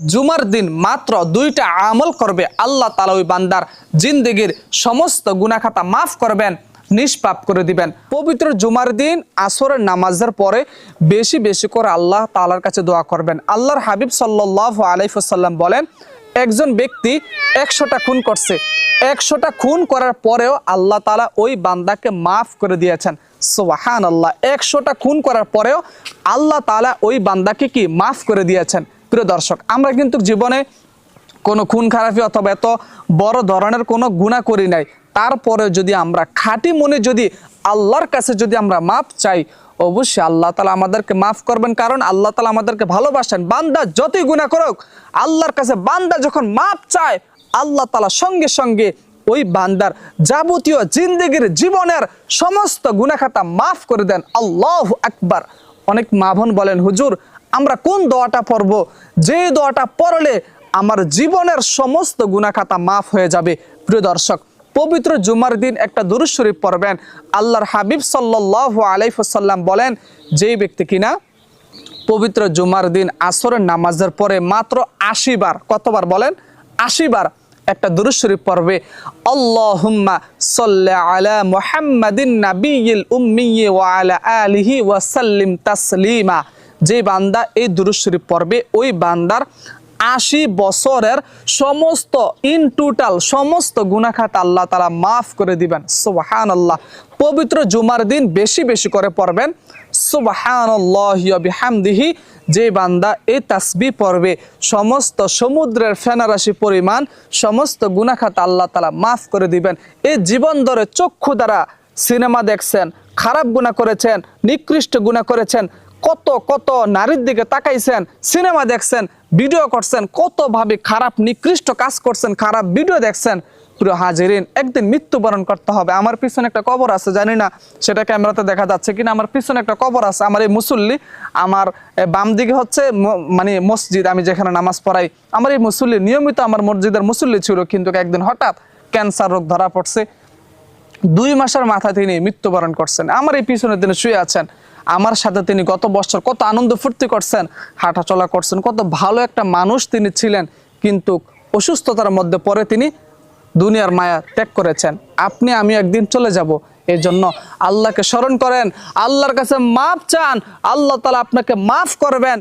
জুমার দিন মাত্র দুইটা আমল করবে, আল্লাহ তালা ওই বান্দার জিন্দেগির সমস্ত গুনাখাতা মাফ করবেন, নিষ্পাপ করে দিবেন। পবিত্র জুমার দিন আসরের নামাজের পরে বেশি বেশি করে আল্লাহ তালার কাছে দোয়া করবেন। আল্লাহর হাবিব সাল্লাহ আলাইসাল্লাম বলেন, একজন ব্যক্তি একশোটা খুন করছে। একশোটা খুন করার পরেও আল্লাহ তালা ওই বান্দাকে মাফ করে দিয়েছেন। সোহান আল্লাহ একশোটা খুন করার পরেও আল্লাহ তালা ওই বান্দাকে কি মাফ করে দিয়েছেন? প্রিয় দর্শক, আমরা কিন্তু জীবনে কোনো খুন খারাপি অথবা এত বড় ধরনের কোনো গুণা করি নাই। তারপরে যদি আমরা খাঁটি মনে যদি আল্লাহর কাছে যদি আমরা মাফ চাই, অবশ্যই আল্লাহ তালা আমাদেরকে মাফ করবেন। কারণ আল্লাহ তালা আমাদেরকে ভালোবাসেন। বান্দা যতই গুণা করুক, আল্লাহর কাছে বান্দা যখন মাফ চায়, আল্লাহ তালা সঙ্গে সঙ্গে ওই বান্দার যাবতীয় জিন্দগির জীবনের সমস্ত গুণাখাতা মাফ করে দেন। আল্লাহ আকবার। অনেক মা বলেন, হুজুর আমরা কোন দোয়াটা পড়ব? যে দোয়াটা পড়লে আমার জীবনের সমস্ত গুণাখাতা মাফ হয়ে যাবে। প্রিয় দর্শক, পবিত্র জুমার দিন একটা দুরুদ শরীফ পড়বেন। আল্লাহর হাবিব সাল্লাহ আলাইসাল্লাম বলেন, যেই ব্যক্তি কিনা পবিত্র জুমার দিন আসরের নামাজের পরে মাত্র আশি বার, কতবার বলেন? আশি বার একটা দুরুদ শরীফ পড়বে। আল্লাহুম্মা সাল্লি আলা মুহাম্মাদিন উম্মি ওয়া আলা আলিহি ওয়া সাল্লিম তাসলিমা। যে বান্দা এই দুরুদ শরীফ পড়বে, ওই বান্দার আশি বছরের সমস্ত ইন টোটাল সমস্ত গুনাখাত আল্লাহ তালা মাফ করে দিবেন। সুবাহান আল্লাহ পবিত্র জুমার দিন বেশি বেশি করে পড়বেন। সুবাহান বিহামদিহি, যে বান্দা এই তাসবি পড়বে, সমস্ত সমুদ্রের ফেনারাশি পরিমাণ, সমস্ত গুনাখাত আল্লাহ তালা মাফ করে দিবেন। এই জীবন ধরে চক্ষু দ্বারা সিনেমা দেখছেন, খারাপ গুণা করেছেন, নিকৃষ্ট গুণা করেছেন কত কত নারীর দিকে তাকাইছেন, সিনেমা দেখছেন, ভিডিও করছেন কতভাবে খারাপ, নিকৃষ্ট কাজ করছেন, খারাপ ভিডিও দেখছেন। প্রিয় হাজিরিন, একদিন মৃত্যুবরণ করতে হবে। আমার পিছনে একটা কবর আছে, জানি না, সেটা ক্যামেরাতে দেখা যাচ্ছে কিনা। আমার পিছনে একটা কবর আছে, আমার এই মুসল্লি, আমার বাম দিকে হচ্ছে মানে মসজিদ, আমি যেখানে নামাজ পড়াই। আমার এই মুসল্লি, নিয়মিত আমার মসজিদের মুসল্লি ছিল, কিন্তু একদিন হঠাৎ ক্যান্সার রোগ ধরা পড়ছে। দুই মাসের মাথা তিনি মৃত্যুবরণ করছেন। আমার এই পিছনে তিনি শুয়ে আছেন। আমার সাথে তিনি গত বছর কত আনন্দ ফুর্তি করছেন হাঁটা চলা করছেন, কত ভালো একটা মানুষ তিনি ছিলেন, কিন্তু অসুস্থতার মধ্যে পরে তিনি দুনিয়ার মায়া ত্যাগ করেছেন। আপনি, আমি একদিন চলে যাব। এই জন্য আল্লাহকে স্মরণ করেন। আল্লাহর কাছে মাফ চান। আল্লাহ তালা আপনাকে মাফ করবেন।